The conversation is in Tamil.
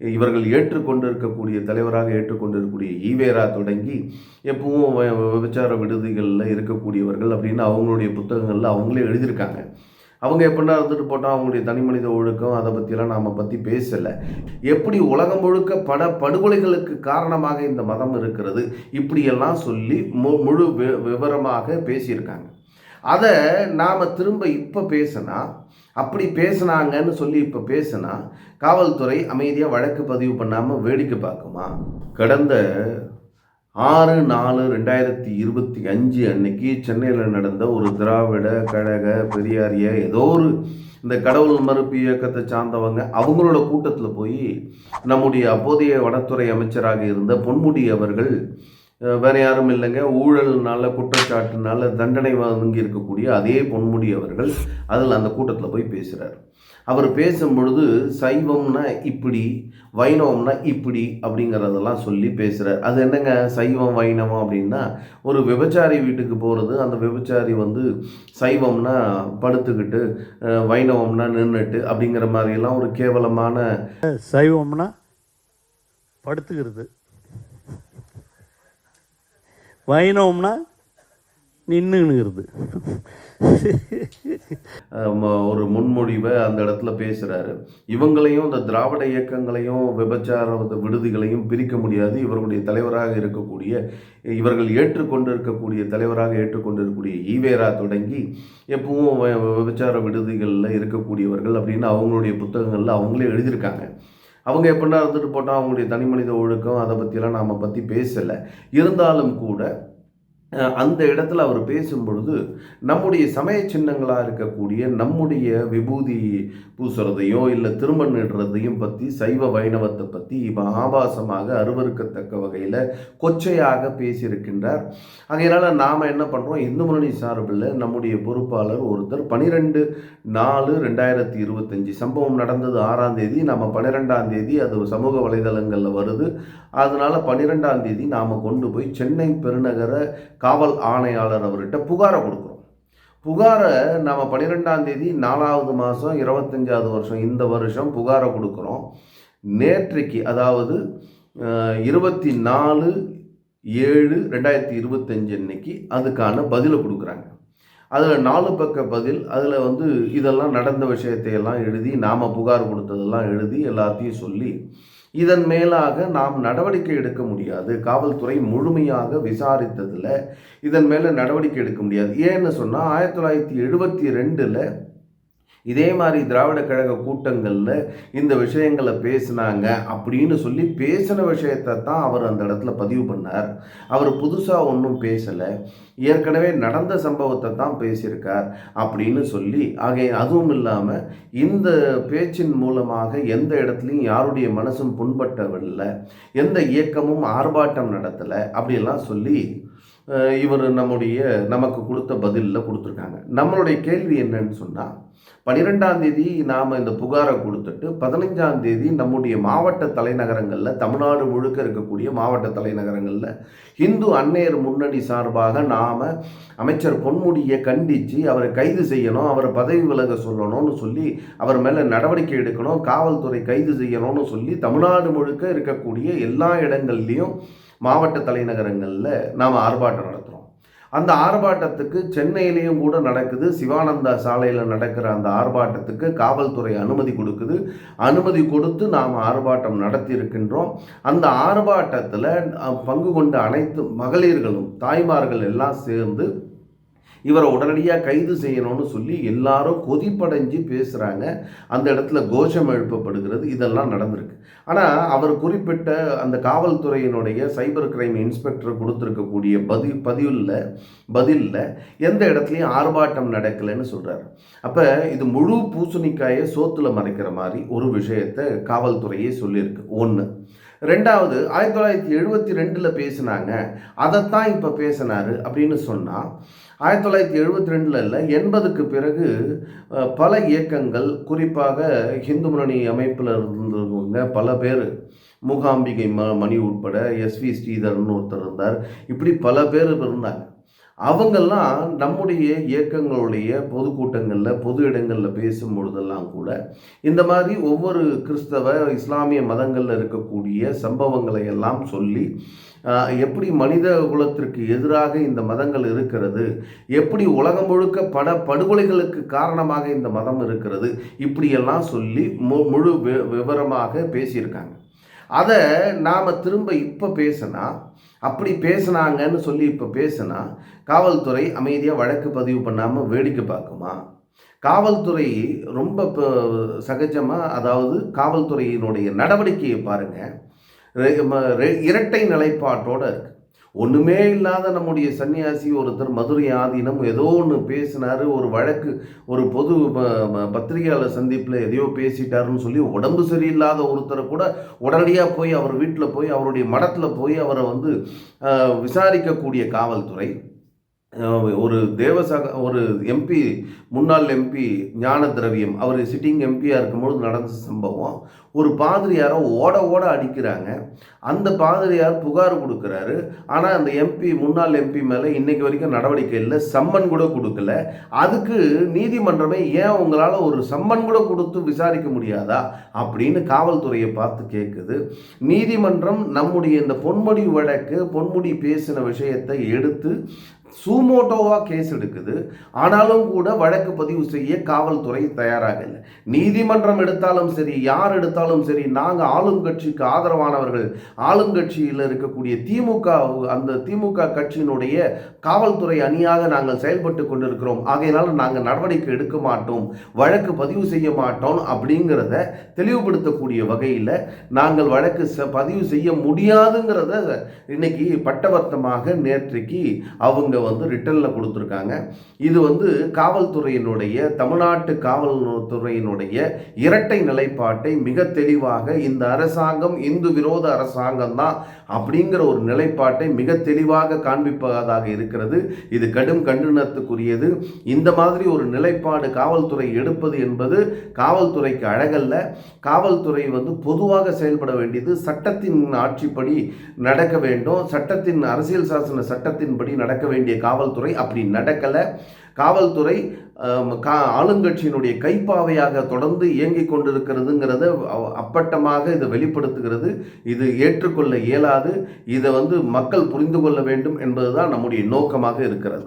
இவர்கள் ஏற்றுக்கொண்டிருக்கக்கூடிய தலைவராக ஏற்றுக்கொண்டிருக்கக்கூடிய ஈவேரா தொடங்கி எப்பவும் விபச்சார விடுதிகளில் இருக்கக்கூடியவர்கள் அப்படின்னு அவங்களுடைய புத்தகங்களில் அவங்களே எழுதியிருக்காங்க. அவங்க எப்படின்னா இருந்துட்டு போட்டால் அவங்களுடைய தனி மனித ஒழுக்கம் அதை பற்றியெல்லாம் நாம் பற்றி பேசலை. எப்படி உலகம் முழுக்க பல படுகொலைகளுக்கு காரணமாக இந்த மதம் இருக்கிறது இப்படியெல்லாம் சொல்லி மு முழு வி- விவரமாக பேசியிருக்காங்க. அதை நாம் திரும்ப இப்போ பேசினா அப்படி பேசுனாங்கன்னு சொல்லி இப்போ பேசினா காவல்துறை அமைதியாக வழக்கு பதிவு பண்ணாமல் வேடிக்கை பார்க்குமா? கடந்த ஆறு நாலு ரெண்டாயிரத்தி இருபத்தி அஞ்சு அன்னைக்கு சென்னையில் நடந்த ஒரு திராவிட கழக பெரியாரிய ஏதோ ஒரு இந்த கடவுள் மறுப்பு இயக்கத்தை சார்ந்தவங்க அவங்களோட கூட்டத்தில் போய் நம்முடைய அப்போதைய வனத்துறை அமைச்சராக இருந்த பொன்முடி அவர்கள் வேறு யாரும் இல்லைங்க. ஊழல்னால குற்றச்சாட்டுனால தண்டனை வாங்கி இருக்கக்கூடிய அதே பொன்முடி அவர்கள் அதில் அந்த கூட்டத்தில் போய் பேசுகிறார் அவர் பேசும்பொழுது சைவம்னா இப்படி வைணவம்னா இப்படி அப்படிங்கிறதெல்லாம் சொல்லி பேசுகிறார் அது என்னங்க? சைவம் வைணவம் அப்படின்னா ஒரு விபச்சாரி வீட்டுக்கு போகிறது அந்த விபச்சாரி வந்து சைவம்னா படுத்துக்கிட்டு வைணவம்னா நின்றுட்டு அப்படிங்கிற மாதிரியெல்லாம் ஒரு கேவலமான சைவம்னா படுத்துக்கிறது. வைணவம்னா நின்றுங்கிறது ம- ஒரு முன்மொழிவை அந்த இடத்துல பேசுகிறாரு இவங்களையும் இந்த திராவிட இயக்கங்களையும் விபச்சார விடுதிகளையும் பிரிக்க முடியாது. இவர்களுடைய தலைவராக இருக்கக்கூடிய இவர்கள் ஏற்றுக்கொண்டு இருக்கக்கூடிய தலைவராக ஏற்றுக்கொண்டு இருக்கக்கூடிய ஈவேரா தொடங்கி எப்பவும் விபச்சார விடுதிகளில் இருக்கக்கூடியவர்கள் அப்படின்னு அவங்களுடைய புத்தகங்களில் அவங்களே எழுதியிருக்காங்க. அவங்க எப்படின்னா இருந்துட்டு போட்டால் அவங்களுடைய தனி மனித ஒழுக்கம் அதை பற்றியெல்லாம் நாம் பற்றி பேசலை. இருந்தாலும் கூட அந்த இடத்துல அவர் பேசும் பொழுது நம்முடைய சமய சின்னங்களாக இருக்கக்கூடிய நம்முடைய விபூதி பூசுறதையும் இல்லை திருமணிடுறதையும் பற்றி சைவ வைணவத்தை பற்றி இவன் ஆபாசமாக அருவருக்கத்தக்க வகையில் கொச்சையாக பேசியிருக்கின்றார். ஆகையினால நாம் என்ன பண்ணுறோம் இந்து முன்னணி சார்பில் நம்முடைய பொறுப்பாளர் ஒருத்தர் பனிரெண்டு நாலு ரெண்டாயிரத்தி இருபத்தஞ்சி சம்பவம் நடந்தது ஆறாம் தேதி நம்ம பன்னிரெண்டாம் தேதி அது சமூக வலைதளங்களில் வருது. அதனால் பன்னிரெண்டாம் தேதி நாம் கொண்டு போய் சென்னை பெருநகர காவல் ஆணையாளர் அவர்கிட்ட புகாரை கொடுக்குறோம். புகாரை நம்ம பன்னிரெண்டாம் தேதி நாலாவது மாதம் இருபத்தஞ்சாவது வருஷம் இந்த வருஷம் புகாரை கொடுக்குறோம். நேற்றைக்கு அதாவது இருபத்தி நாலு ஏழு ரெண்டாயிரத்தி இருபத்தஞ்சு அன்னைக்கு அதுக்கான பதிலை கொடுக்குறாங்க. அதில் நாலு பக்க பதில் அதில் வந்து இதெல்லாம் நடந்த விஷயத்தையெல்லாம் எழுதி நாம் புகார் கொடுத்ததெல்லாம் எழுதி எல்லாத்தையும் சொல்லி இதன் மேலாக நாம் நடவடிக்கை எடுக்க முடியாது. காவல்துறை முழுமையாக விசாரித்ததில் இதன் மேலே நடவடிக்கை எடுக்க முடியாது. ஏன்னு சொன்னால் ஆயிரத்தி தொள்ளாயிரத்தி எழுபத்தி ரெண்டில் இதே மாதிரி திராவிட கழக கூட்டங்களில் இந்த விஷயங்களை பேசினாங்க அப்படின்னு சொல்லி பேசின விஷயத்தை தான் அவர் அந்த இடத்துல பதிவு பண்ணார். அவர் புதுசாக ஒன்றும் பேசலை. ஏற்கனவே நடந்த சம்பவத்தை தான் பேசியிருக்கார் அப்படின்னு சொல்லி ஆகைய அதுவும் இல்லாமல் இந்த பேச்சின் மூலமாக எந்த இடத்துலையும் யாருடைய மனசும் புண்பட்டவில்லை எந்த இயக்கமும் ஆர்ப்பாட்டம் நடத்தலை அப்படியெல்லாம் சொல்லி இவர் நம்முடைய நமக்கு கொடுத்த பதிலில் கொடுத்துருக்காங்க. நம்மளுடைய கேள்வி என்னன்னு சொன்னால் பனிரெண்டாம் தேதி நாம் இந்த புகாரை கொடுத்துட்டு பதினஞ்சாம் தேதி நம்முடைய மாவட்ட தலைநகரங்களில் தமிழ்நாடு முழுக்க இருக்கக்கூடிய மாவட்ட தலைநகரங்களில் இந்து அன்னையர் முன்னணி சார்பாக நாம் அமைச்சர் பொன்முடியை கண்டித்து அவரை கைது செய்யணும் அவரை பதவி விலக சொல்லணும்னு சொல்லி அவர் மேலே நடவடிக்கை எடுக்கணும் காவல்துறை கைது செய்யணும்னு சொல்லி தமிழ்நாடு முழுக்க இருக்கக்கூடிய எல்லா இடங்கள்லையும் மாவட்ட தலைநகரங்களில் நாம் ஆர்ப்பாட்டம் நடத்துகிறோம் அந்த ஆர்ப்பாட்டத்துக்கு சென்னையிலையும் கூட நடக்குது. சிவானந்தா சாலையில் நடக்கிற அந்த ஆர்ப்பாட்டத்துக்கு காவல்துறை அனுமதி கொடுக்குது. அனுமதி கொடுத்து நாம் ஆர்ப்பாட்டம் நடத்தி இருக்கின்றோம் அந்த ஆர்ப்பாட்டத்தில் பங்கு கொண்ட அனைத்து மகளிர்களும் தாய்மார்கள் எல்லாம் சேர்ந்து இவரை உடனடியாக கைது செய்யணும்னு சொல்லி எல்லாரும் கொதிப்படைஞ்சு பேசுகிறாங்க அந்த இடத்துல கோஷம் எழுப்பப்படுகிறது. இதெல்லாம் நடந்திருக்கு. ஆனால் அவர் குறிப்பிட்ட அந்த காவல்துறையினுடைய சைபர் கிரைம் இன்ஸ்பெக்டர் கொடுத்துருக்கக்கூடிய பதில் பதிவில் பதிலில் எந்த இடத்துலையும் ஆர்ப்பாட்டம் நடக்கலைன்னு சொல்கிறார் அப்போ இது முழு பூசணிக்காயை சோத்துல மறைக்கிற மாதிரி ஒரு விஷயத்தை காவல்துறையே சொல்லியிருக்கு. ஒன்று ரெண்டாவது ஆயிரத்தி தொள்ளாயிரத்தி எழுபத்தி ரெண்டில் பேசினாங்க. அதைத்தான் இப்போ பேசினாரு அப்படின்னு சொன்னால் ஆயிரத்தி தொள்ளாயிரத்தி எழுபத்தி ரெண்டில் இல்லை எண்பதுக்கு பிறகு பல இயக்கங்கள் குறிப்பாக ஹிந்து முன்னணி அமைப்பில் இருந்தவங்க பல பேர் மூகாம்பிகை ம மணி உட்பட எஸ்வி ஸ்ரீதர்னு ஒருத்தர் இருந்தார். இப்படி பல பேர் இருந்தாங்க. அவங்கெல்லாம் நம்முடைய இயக்கங்களுடைய பொதுக்கூட்டங்களில் பொது இடங்களில் பேசும் பொழுதெல்லாம் கூட இந்த மாதிரி ஒவ்வொரு கிறிஸ்தவ இஸ்லாமிய மதங்களில் இருக்கக்கூடிய சம்பவங்களை எல்லாம் சொல்லி எப்படி மனித குலத்திற்கு எதிராக இந்த மதங்கள் இருக்கிறது எப்படி உலகம் முழுக்க பட படுகொலைகளுக்கு காரணமாக இந்த மதம் இருக்கிறது இப்படியெல்லாம் சொல்லி மு முழு வி- விவரமாக பேசியிருக்காங்க. அதை நாம் திரும்ப இப்போ பேசினா அப்படி பேசுனாங்கன்னு சொல்லி இப்போ பேசினா காவல்துறை அமைதியாக வழக்கு பதிவு பண்ணாமல் வேடிக்கை பார்க்குமா? காவல்துறை ரொம்ப சகஜமாக அதாவது காவல்துறையினுடைய நடவடிக்கையை பாருங்கள் இரட்டை நிலைப்பாட்டோடு இருக்குது ஒன்றுமே இல்லாத நம்முடைய சன்னியாசி ஒருத்தர் மதுரை ஆதீனம் ஏதோ ஒன்று பேசினார் ஒரு வழக்கு ஒரு பொது பத்திரிகையாளர் சந்திப்பில் எதையோ பேசிட்டாருன்னு சொல்லி உடம்பு சரியில்லாத ஒருத்தரை கூட உடனடியாக போய் அவர் வீட்டில் போய் அவருடைய மடத்தில் போய் அவரை வந்து விசாரிக்கக்கூடிய காவல்துறை ஒரு தேவசக ஒரு எம்பி முன்னாள் எம்பி ஞான திரவியம் அவர் சிட்டிங் எம்பியாக இருக்கும்பொழுது நடந்த சம்பவம். ஒரு பாதிரியாரை ஓட ஓட அடிக்கிறாங்க. அந்த பாதிரியார் புகார் கொடுக்குறாரு. ஆனால் அந்த எம்பி முன்னாள் எம்பி மேலே இன்னைக்கு வரைக்கும் நடவடிக்கை இல்லை. சம்மன் கூட கொடுக்கல. அதுக்கு நீதிமன்றமே ஏன் உங்களால் ஒரு சம்மன் கூட கொடுத்து விசாரிக்க முடியாதா? அப்படின்னு காவல்துறையை பார்த்து கேட்குது நீதிமன்றம் நம்முடைய இந்த பொன்முடி வழக்கு பொன்முடி பேசின விஷயத்தை எடுத்து சூமோட்டோவாக கேஸ் எடுக்குது. ஆனாலும் கூட வழக்கு பதிவு செய்ய காவல்துறை தயாராக இல்லை நீதிமன்றம் எடுத்தாலும் சரி யார் எடுத்தாலும் சரி நாங்கள் ஆளுங்கட்சிக்கு ஆதரவானவர்கள் ஆளுங்கட்சியில் இருக்கக்கூடிய திமுக அந்த திமுக கட்சியினுடைய காவல்துறை அணியாக நாங்கள் செயல்பட்டு கொண்டிருக்கிறோம். ஆகையினால நாங்கள் நடவடிக்கை எடுக்க மாட்டோம். வழக்கு பதிவு செய்ய மாட்டோம் அப்படிங்கிறத தெளிவுபடுத்தக்கூடிய வகையில் நாங்கள் வழக்கு பதிவு செய்ய முடியாதுங்கிறத இன்னைக்கு பட்டவர்த்தமாக நேற்றைக்கு அவங்க வந்து ரிட்டனில் கொடுத்துருக்காங்க. இது வந்து காவல்துறையினுடைய தமிழ்நாட்டு காவல்துறையினுடைய இரட்டை நிலைப்பாட்டை மிக தெளிவாக இந்த அரசாங்கம் இந்து விரோத அரசாங்கம் தான் அப்படிங்கிற ஒரு நிலைப்பாட்டை மிக தெளிவாக காண்பிப்பதாக இருக்கிறது. இது கடும் கண்டனத்துக்குரியது. இந்த மாதிரி ஒரு நிலைப்பாடு காவல்துறை எடுப்பது என்பது காவல்துறைக்கு அழகல்ல. காவல்துறை வந்து பொதுவாக செயல்பட வேண்டியது சட்டத்தின் ஆட்சிப்படி நடக்க வேண்டும். சட்டத்தின் அரசியல் சாசன சட்டத்தின்படி நடக்க வேண்டிய காவல்துறை அப்படி நடக்கலை. காவல்துறை கா ஆளுங்கட்சியினுடைய கைப்பாவையாக தொடர்ந்து இயங்கிக் கொண்டிருக்கிறதுங்கிறத அப்பட்டமாக இதை வெளிப்படுத்துகிறது. இது ஏற்றுக்கொள்ள இயலாது. இதை வந்து மக்கள் புரிந்து கொள்ள வேண்டும் என்பதுதான் நம்முடைய நோக்கமாக இருக்கிறது.